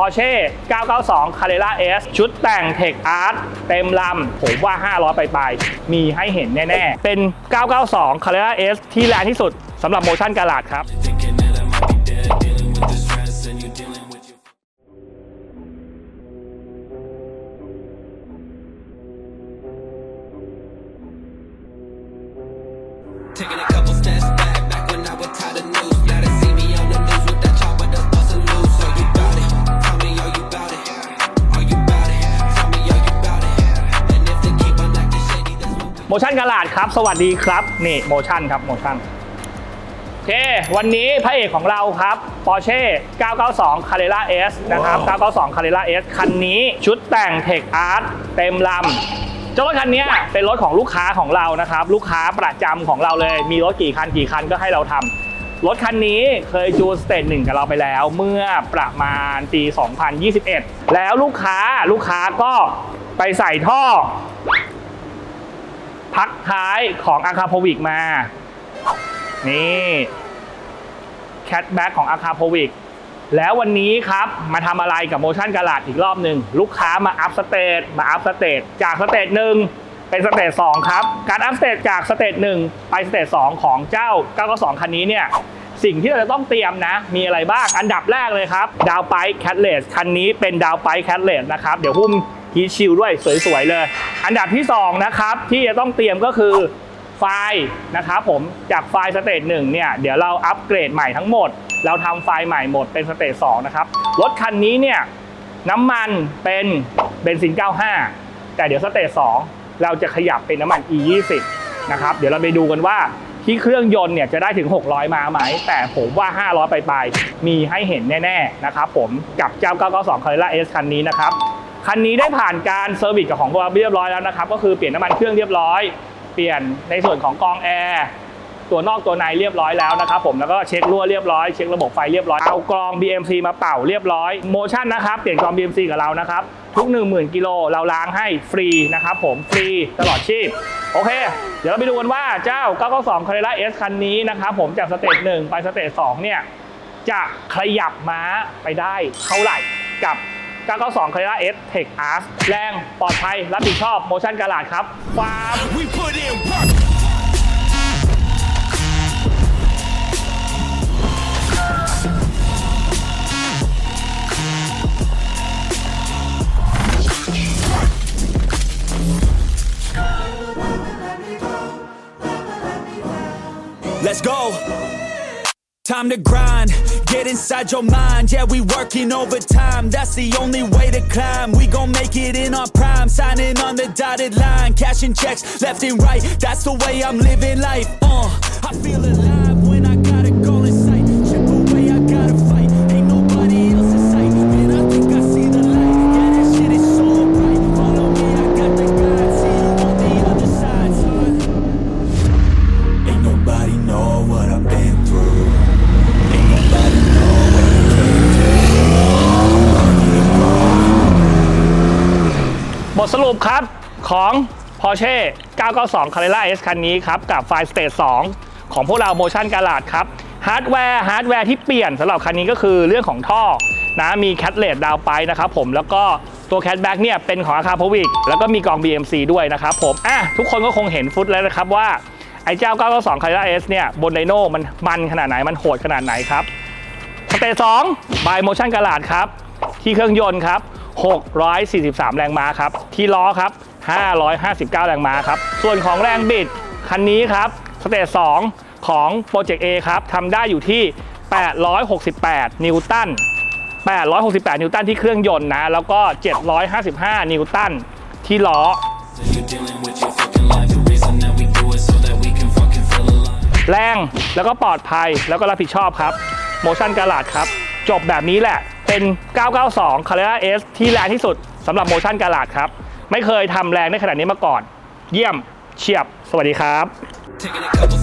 Porsche 992 Carrera S ชุดแต่ง Tech Art เต็มลำ ผมว่า 500 ไปลายมีให้เห็นแน่ ๆ เป็น 992 Carrera S ที่แรงที่สุดสำหรับ Motion Garage ครับ that's what we. Motion Garage ครับ สวัสดีครับนี่ Motion ครับ Motion โอเค วันนี้พระเอกของเราครับ Porsche 992 Carrera S นะครับ 992 Carrera S คันนี้ชุดแต่ง Tech Art เต็มลำเจ้ารถคันนี้เป็นรถของลูกค้าของเรานะครับ ลูกค้าประจำของเราเลย มีรถกี่คันกี่คันก็ให้เราทำรถคันนี้เคยจูนสเตจหนึ่งกับเราไปแล้ว เมื่อประมาณปี 2021 แล้วลูกค้าลูกค้าก็ไปใส่ท่อ พักท้ายของอาคาโพวิกมา นี่แคทแบ็กของอาคาโพวิกแล้ววันนี้ครับมาทำอะไรกับโมชั่นก a ลาดอีกรอบหนึ่งลูกค้ามาอัพสเตจมาอัพสเตจจากสเตจหนึ่งเป็นสเตจสองครับ การอัพสเตจจากสเตจหนึ่งไปสเตจสองของเจ้า 992 คันนี้เนี่ยสิ่งที่เราจะต้องเตรียมนะ มีอะไรบ้างอันดับแรกเลยครับ ดาวไปแคทเลสคันนี้เป็นดาวไปแคทเลสนะครับ เดี๋ยวหุ้ม ฮีชิลด้วยสวยๆเลย อันดับที่สองนะครับ ที่จะต้องเตรียมก็คือไฟล์นะครับผมจากไฟล์สเตจหนึ่งเนี่ยเดี๋ยวเราอัปเกรดใหม่ทั้งหมด เราทำไฟล์ใหม่หมดเป็นสเตจสองนะครับรถคันนี้เนี่ยน้ำมันเป็นเบนซิน 95 แต่เดี๋ยวสเตจสองเราจะขยับเป็นน้ำมัน E20 นะครับเดี๋ยวเราไปดูกันว่าที่เครื่องยนต์เนี่ยจะได้ถึง 600 มาไหม แต่ผมว่า 500 ไปลายๆมีให้เห็นแน่ ๆ นะครับผมกับเจ้า 992 Carrera S คันนี้นะครับ คันนี้ได้ผ่านการเซอร์วิสกับของเราเรียบร้อยแล้วนะครับ ก็คือเปลี่ยนน้ำมันเครื่องเรียบร้อย เปลี่ยนในส่วนของกรองแอร์ตัวนอกตัวในเรียบร้อยแล้วนะครับผมแล้วก็เช็ครั่วเรียบร้อยเช็คระบบไฟเรียบร้อยเอากรอง BMC มาเป่าเรียบร้อยโมชั่นนะครับเปลี่ยนกรอง BMC กับเรานะครับทุก 10,000กิโลเราล้างให้ฟรีนะครับผมฟรีตลอดชีพ โอเค เดี๋ยวเราไปดูกันว่าเจ้า 992 Carrera S คันนี้นะครับผมจากสเตจ1ไปสเตจ2เนี่ยจะขยับม้าไปได้เท่าไหร่กับ 992 Carrera S Tech Arc แรงปลอดภัยรับผิดชอบโมชั่นกาลาดครับฟาร์ม Let's go. Time to grind, get inside your mind. Yeah, we working overtime. That's the only way to climb. We gon' make it in our prime, signing on the dotted line, cashing checks left and right. That's the way I'm living life. Uh, I feel alive when I บทสรุปครับของ Porsche 992 Carrera S คันนี้ครับ กับไฟล์ Stage 2 ของพวกเรา Motion Garage ครับฮาร์ดแวร์ฮาร์ดแวร์ที่เปลี่ยนสำหรับคันนี้ก็คือเรื่องของท่อนะมีแคทเลดดาวไปนะครับผมแล้วก็ตัวแคทแบ็กเนี่ยเป็นของอาคาพวิกแล้วก็มีกอง BMC ด้วยนะครับผมอะทุกคนก็คงเห็นฟุตแล้วนะครับว่า ไอ้เจ้า 992 Carrera S เนี่ย บนไดโน่มันมันขนาดไหนมันโหดขนาดไหนครับสเตจ2 by Motion Garage ครับ ที่เครื่องยนต์ครับ 643 แรงม้าครับ ที่ล้อครับ 559 แรงม้าครับ ส่วนของแรงบิด คันนี้ครับสเตจ2ของ Project A ครับทำได้อยู่ที่ 868 นิวตัน 868 นิวตันที่เครื่องยนต์นะ แล้วก็ 755 นิวตันที่ล้อ แรงแล้วก็ปลอดภัยแล้วก็รับผิดชอบครับ Motion Garage ครับ จบแบบนี้แหละ เป็น 992 Carrera S ที่แรงที่สุดสำหรับ Motion Garage ครับ ไม่เคยทำแรงได้ขนาดนี้มาก่อน เยี่ยมเฉียบ สวัสดีครับ